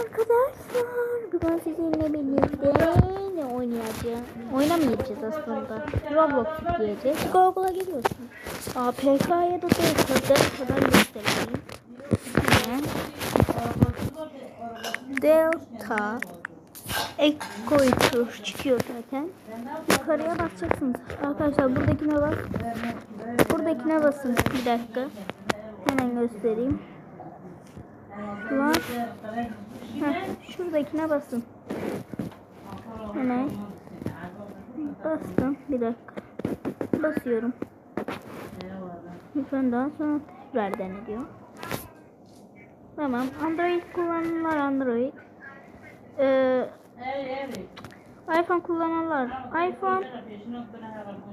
arkadaşlar. Bugün sizinle birlikte ne oynayacağız? Oynamayacağız aslında. Roblox yükleyeceğiz. Google'a giriyorsun. APK'ya da Delta'dan kadar göstereyim. Delta tur çıkıyor zaten. Yukarıya basacaksınız. Arkadaşlar buradakine bas. Buradakine basın. Bir dakika. Hemen göstereyim. An Heh, şuradakine basın. Hemen bastım. Bir dakika. Basıyorum. Lütfen daha sonra tekrar dene diyor. Tamam. Android kullananlar Android. Ee, iPhone kullananlar iPhone.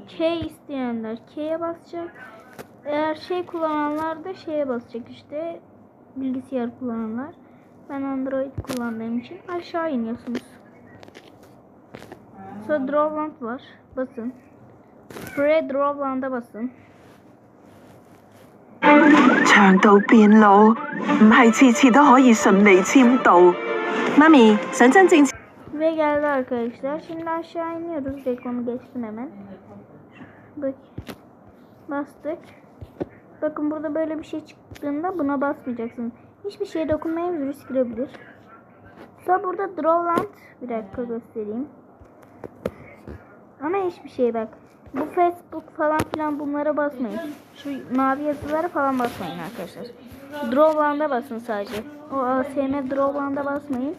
K isteyenler K'ye basacak. Eğer şey kullananlar da şeye basacak işte bilgisayar kullananlar. Ben Android kullandığım için aşağı iniyorsunuz. Sonra Drawland var. Basın. Pre Drawland'a basın. 长道变老，唔系次次都可以顺利签到。妈咪想真正 Ve geldi arkadaşlar. Şimdi aşağı iniyoruz. Dekonu geçtim hemen. Bak. Bastık. Bakın burada böyle bir şey çıktığında buna basmayacaksınız. Hiçbir şeye dokunmayın virüs girebilir. Sonra burada Drawland. Bir dakika göstereyim. Ama hiçbir şey bak. Bu Facebook falan filan bunlara basmayın. Şu mavi yazılara falan basmayın arkadaşlar. Drawland'a basın sadece. O ASM Drawland'a basmayın.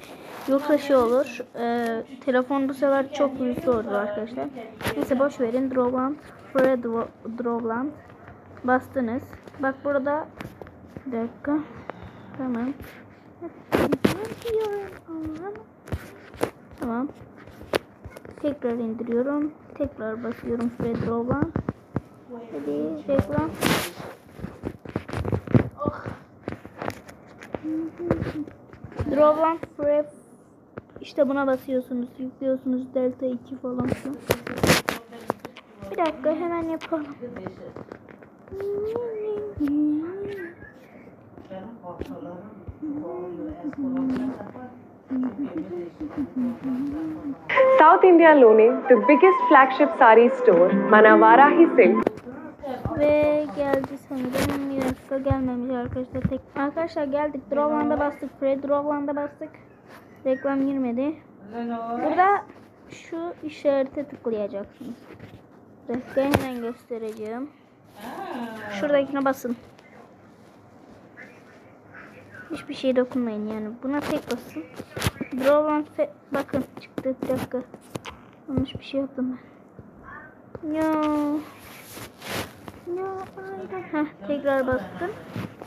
Yoksa şey olur. E, telefon bu sefer çok yüklü olur arkadaşlar. Neyse boş verin. Drawland. Draw- Drawland. Bastınız. Bak burada bir dakika. Tamam. Tamam. Tekrar indiriyorum. Tekrar basıyorum Free Drawland. Hadi reklam. Drawland Free işte buna basıyorsunuz, yüklüyorsunuz Delta 2 falan. Bir dakika hemen yapalım. South Indialoone, the biggest flagship sari store, Manavarahi Silk, Ve geldi sanırım. Dakika gelmemiş arkadaşlar. Tek... Arkadaşlar geldik. Drawland'a bastık. Free Drawland'a bastık. Reklam girmedi. Burada şu işarete tıklayacaksınız. Hemen göstereceğim. Şuradakine basın. Hiçbir şey dokunmayın yani. Buna tek basın. Drawland fe- bakın çıktı. Bir dakika. Yanlış bir şey yaptım ben. Ya. Ya aynen. Heh, tekrar bastım.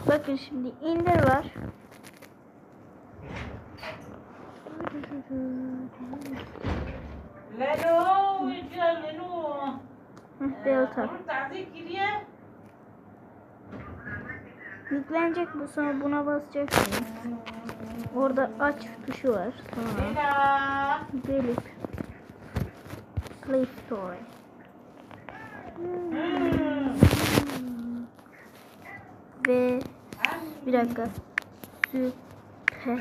Bakın şimdi indir var. Heh, Delta. Yüklenecek bu sonra buna basacaksınız. Orada aç tuşu var. Sonra gelip Play Store. Ve bir dakika. Süper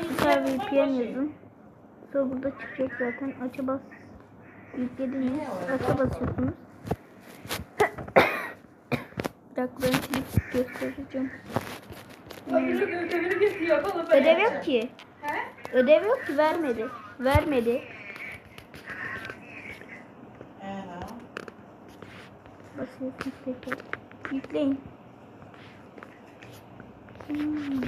Süper VPN yazın. Sonra burada çıkacak zaten. Aça bas. Yüklediniz. Aça basıyorsunuz. Ben şimdi göstereceğim. Ödev yok ki. Ödev yok ki vermedi. Vermedi. Basıyorsunuz tekrar. Yükleyin. Hmm.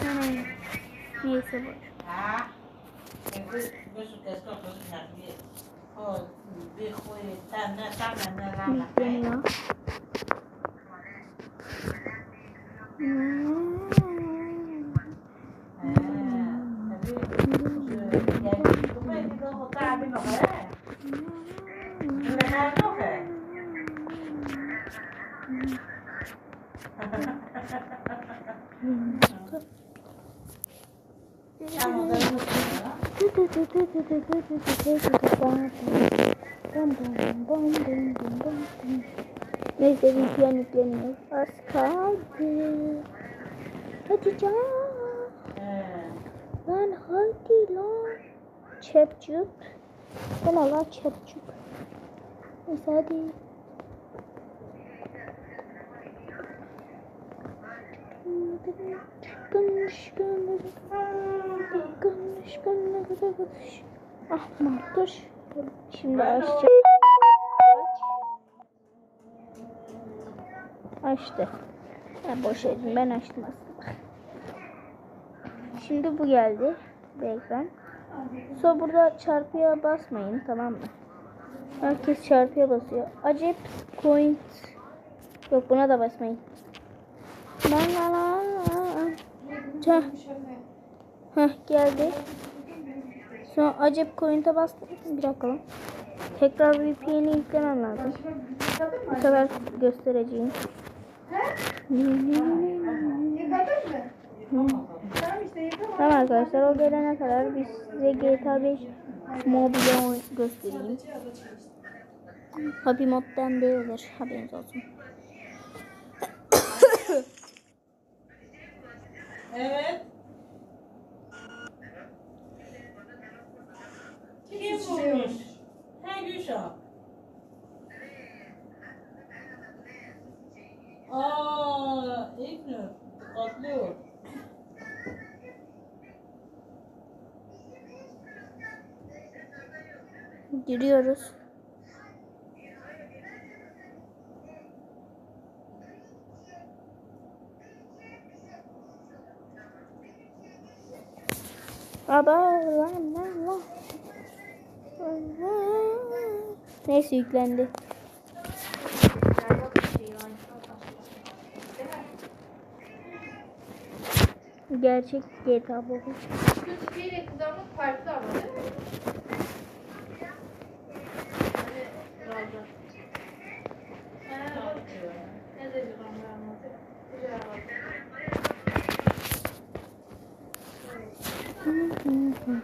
Hemen. Neyse boş. Ha? Beso que esto pues 哦，你别会，但那当然那那那。对呀。Thank you. Neyse VPN şey yükleniyor. Az kaldı. Kaçacağım. Lan haydi lan. Çepçuk. Sen Allah çepçuk. Neyse hadi. Gönlüş gönlüş gönlüş gönlüş Ah dur. Şimdi açacağım. Aç. Açtı. Ben boş edin ben açtım aslında. Şimdi bu geldi. Bu ekran. Sonra burada çarpıya basmayın tamam mı? Herkes çarpıya basıyor. Acep coin. Yok buna da basmayın. La la la la. Tüh. Heh geldi. Sonra acep coin'e bastım. Bir dakika. Tekrar VPN'i yüklemem lazım. Bu sefer göstereceğim. Tamam arkadaşlar o gelene kadar biz size GTA 5 mobil oyun göstereyim. Happy moddan değildir haberiniz olsun. Evet. Kim bulmuş? Ha Gülşah. Aa, İlknur. Atlıyor. Giriyoruz. Aba lan lan lan. Neyse yüklendi. Gerçek GTA bu. Türkiye'yle kızarmak farklı ama değil mi? Mi?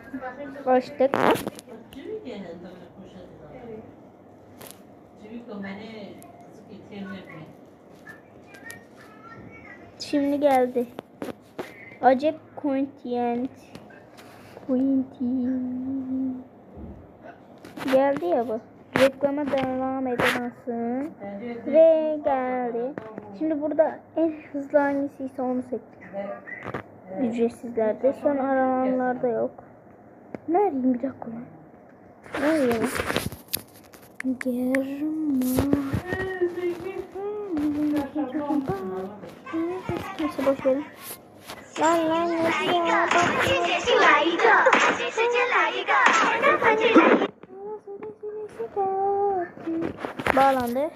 Şimdi geldi. Acep Contient. Contient. Geldi ya bu. Reklama devam edemezsin. Ve geldi. Şimdi burada en hızlı hangisiyse onu seçtim. Ücretsizlerde. Son arananlarda yok. Neredeyim bir dakika lan. Neredeyim? Germa. Neyse boş verin. Lan lan Bağlandı.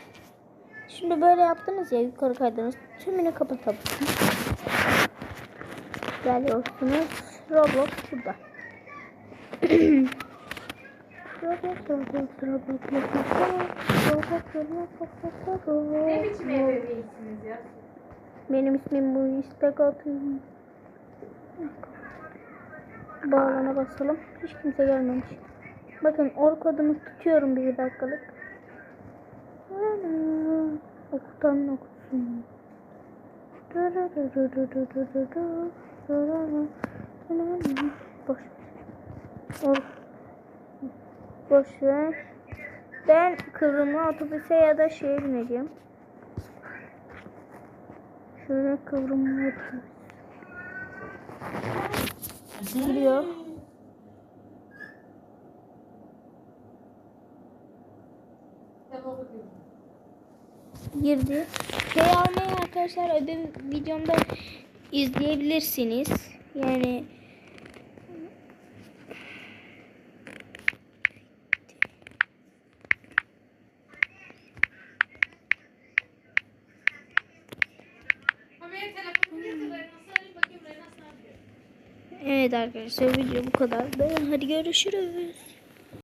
Şimdi böyle yaptınız ya yukarı kaydınız. Tümünü kapatalım. Geliyorsunuz. Roblox şurada. Ne biçim Roblox. ebeveynsiniz ya? Benim ismim bu istek atayım. Bağlana basalım. Hiç kimse gelmemiş. Bakın or kodunu tutuyorum bir dakikalık. Okutan okusun. Boş. Or. Boş ver. Ben kıvrımlı otobüse ya da şeye bineceğim. Şöyle kıvrımlı otobüs. Bakıyorum. girdi. Şey almayı arkadaşlar öbür videomda izleyebilirsiniz. Yani evet arkadaşlar video bu kadar. Hadi görüşürüz.